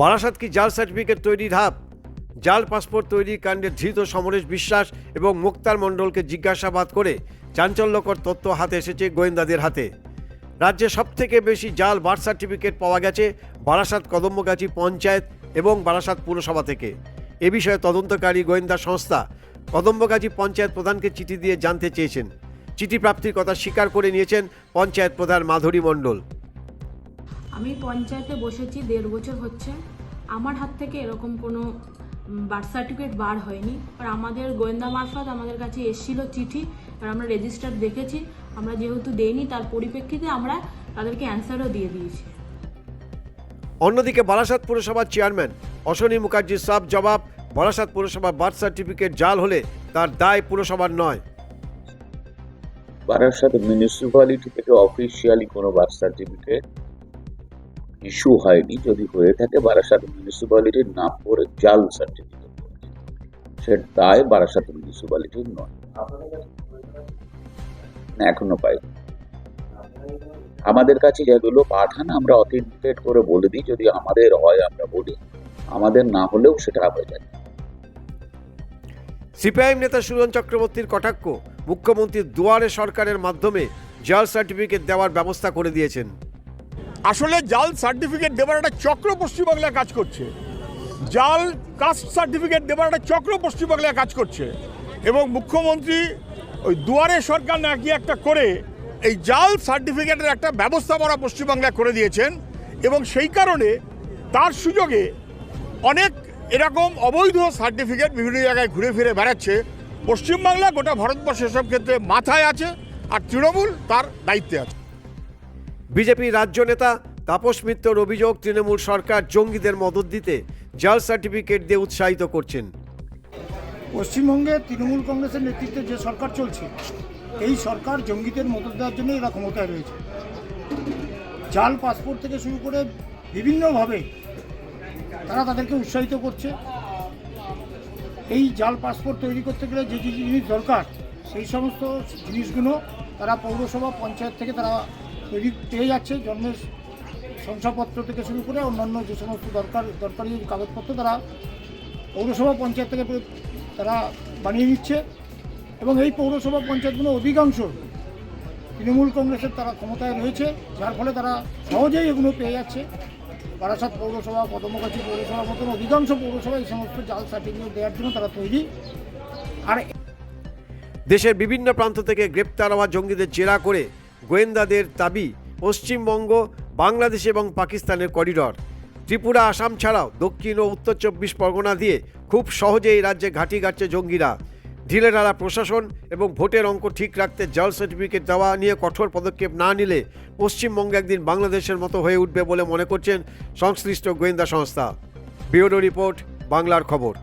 বারাসাত কি জাল সার্টিফিকেট তৈরির হাব জাল পাসপোর্ট তৈরির কাণ্ডে ধৃত সমরেশ বিশ্বাস এবং মুক্তার মণ্ডলকে জিজ্ঞাসাবাদ করে চাঞ্চল্যকর তথ্য হাতে এসেছে গোয়েন্দাদের হাতে। রাজ্যে সবথেকে বেশি জাল বার্থ সার্টিফিকেট পাওয়া গেছে বারাসাত কদম্বগাছি পঞ্চায়েত এবং বারাসাত পুরসভা থেকে। এ বিষয়ে তদন্তকারী গোয়েন্দা সংস্থা কদম্বগাছি পঞ্চায়েত প্রধানকে চিঠি দিয়ে জানতে চেয়েছেন। চিঠি প্রাপ্তির কথা স্বীকার করে নিয়েছেন পঞ্চায়েত প্রধান মাধুরী মণ্ডল। আমি পঞ্চায়েতে বসেছি দেড় বছর হচ্ছে। আমার হাত থেকে এরকম কোনো বার্থ সার্টিফিকেট বার হয়নি। আর আমাদের গোয়েন্দা মারফত আমাদের কাছে এসেছিল চিঠি আর আমরা রেজিস্টার দেখেছি। আমরা যেহেতু দেইনি তার পরিপ্রেক্ষিতে আমরা তাদেরকে অ্যান্সারও দিয়ে দিয়েছি। অন্যদিকে বারাসাত পুরসভার চেয়ারম্যান অশ্বনী মুখার্জির সাব জবাব বারাসাত পুরসভার বার্থ সার্টিফিকেট জাল হলে তার দায় পুরসভার নয়। বারাসাত মিউনিসিপ্যালিটি থেকে অফিসিয়ালি কোনো বার্থ সার্টিফিকেট ইস্যু হয়নি। যদি হয়ে থাকে, বারাসাত মিউনিসিপ্যালিটির নাম করে জাল সার্টিফিকেট সে দায় বারাসাত মিউনিসিপ্যালিটির নয়। এখনও পাই আমাদের কাছে যেগুলো পাঠান, আমরা অথেন্টিকেট করে বলে দিই। যদি আমাদের হয়, আমরা বলি। আমাদের না হলেও সেটা হয়ে যায় সিপিআইএম নেতা সুজন চক্রবর্তীর কটাক্ষ। মুখ্যমন্ত্রী দুয়ারে সরকারের মাধ্যমে জাল সার্টিফিকেট দেওয়ার ব্যবস্থা করে দিয়েছেন। আসলে জাল সার্টিফিকেট দেবার একটা চক্র পশ্চিমবাংলায় কাজ করছে। জাল কাস্ট সার্টিফিকেট দেবার একটা চক্র পশ্চিমবাংলায় কাজ করছে। এবং মুখ্যমন্ত্রী ওই দুয়ারে সরকার নাকি একটা করে এই জাল সার্টিফিকেটের একটা ব্যবস্থাপনা পশ্চিমবাংলায় করে দিয়েছেন। এবং সেই কারণে তার সুযোগে অনেক এরকম অবৈধ সার্টিফিকেট বিভিন্ন জায়গায় ঘুরে ফিরে বেড়াচ্ছে। পশ্চিমবাংলা গোটা ভারতবর্ষ এসব ক্ষেত্রে মাথায় আছে আর তৃণমূল তার দায়িত্বে আছে। বিজেপির রাজ্য নেতা তাপস মিত্রর অভিযোগ, তৃণমূল সরকার জঙ্গিদের মদত দিতে জাল সার্টিফিকেট দিয়ে উৎসাহিত করছেন। পশ্চিমবঙ্গে তৃণমূল কংগ্রেসের নেতৃত্বে যে সরকার চলছে, এই সরকার জঙ্গিদের মদত দেওয়ার জন্য এরা ক্ষমতায় রয়েছে। জাল পাসপোর্ট থেকে শুরু করে বিভিন্নভাবে তারা তাদেরকে উৎসাহিত করছে। এই জাল পাসপোর্ট তৈরি করতে গেলে যে যে জিনিস দরকার, সেই সমস্ত জিনিসগুলো তারা পৌরসভা, পঞ্চায়েত থেকে তৈরি পেয়ে যাচ্ছে, জন্মের শংসাপত্র থেকে শুরু করে অন্যান্য যে সমস্ত দরকার, দরকারি কাগজপত্র তারা পৌরসভা পঞ্চায়েত থেকে তারা বানিয়ে নিচ্ছে এবং এই পৌরসভা পঞ্চায়েতগুলো অধিকাংশ তৃণমূল কংগ্রেসের তারা ক্ষমতায় রয়েছে, যার ফলে তারা সহজেই এগুলো পেয়ে যাচ্ছে। বারাসাত পৌরসভা কদমগাছি পৌরসভার মতন অধিকাংশ পৌরসভা এই সমস্ত জাল সার্টিফিকেট দেওয়ার জন্য তারা তৈরি। আর দেশের বিভিন্ন প্রান্ত থেকে গ্রেপ্তার হওয়া জঙ্গিদের জেরা করে গোয়েন্দাদের দাবি, পশ্চিমবঙ্গ, বাংলাদেশ এবং পাকিস্তানের করিডর। ত্রিপুরা, আসাম ছাড়াও দক্ষিণ ও উত্তর চব্বিশ পরগনা দিয়ে খুব সহজেই এই রাজ্যে ঘাঁটি গাচ্ছে জঙ্গিরা। ঢিলেঢালা প্রশাসন এবং ভোটের অঙ্ক ঠিক রাখতে জল সার্টিফিকেট দেওয়া নিয়ে কঠোর পদক্ষেপ না নিলে পশ্চিমবঙ্গ একদিন বাংলাদেশের মতো হয়ে উঠবে বলে মনে করছেন সংশ্লিষ্ট গোয়েন্দা সংস্থা। ব্যুরো রিপোর্ট, বাংলার খবর।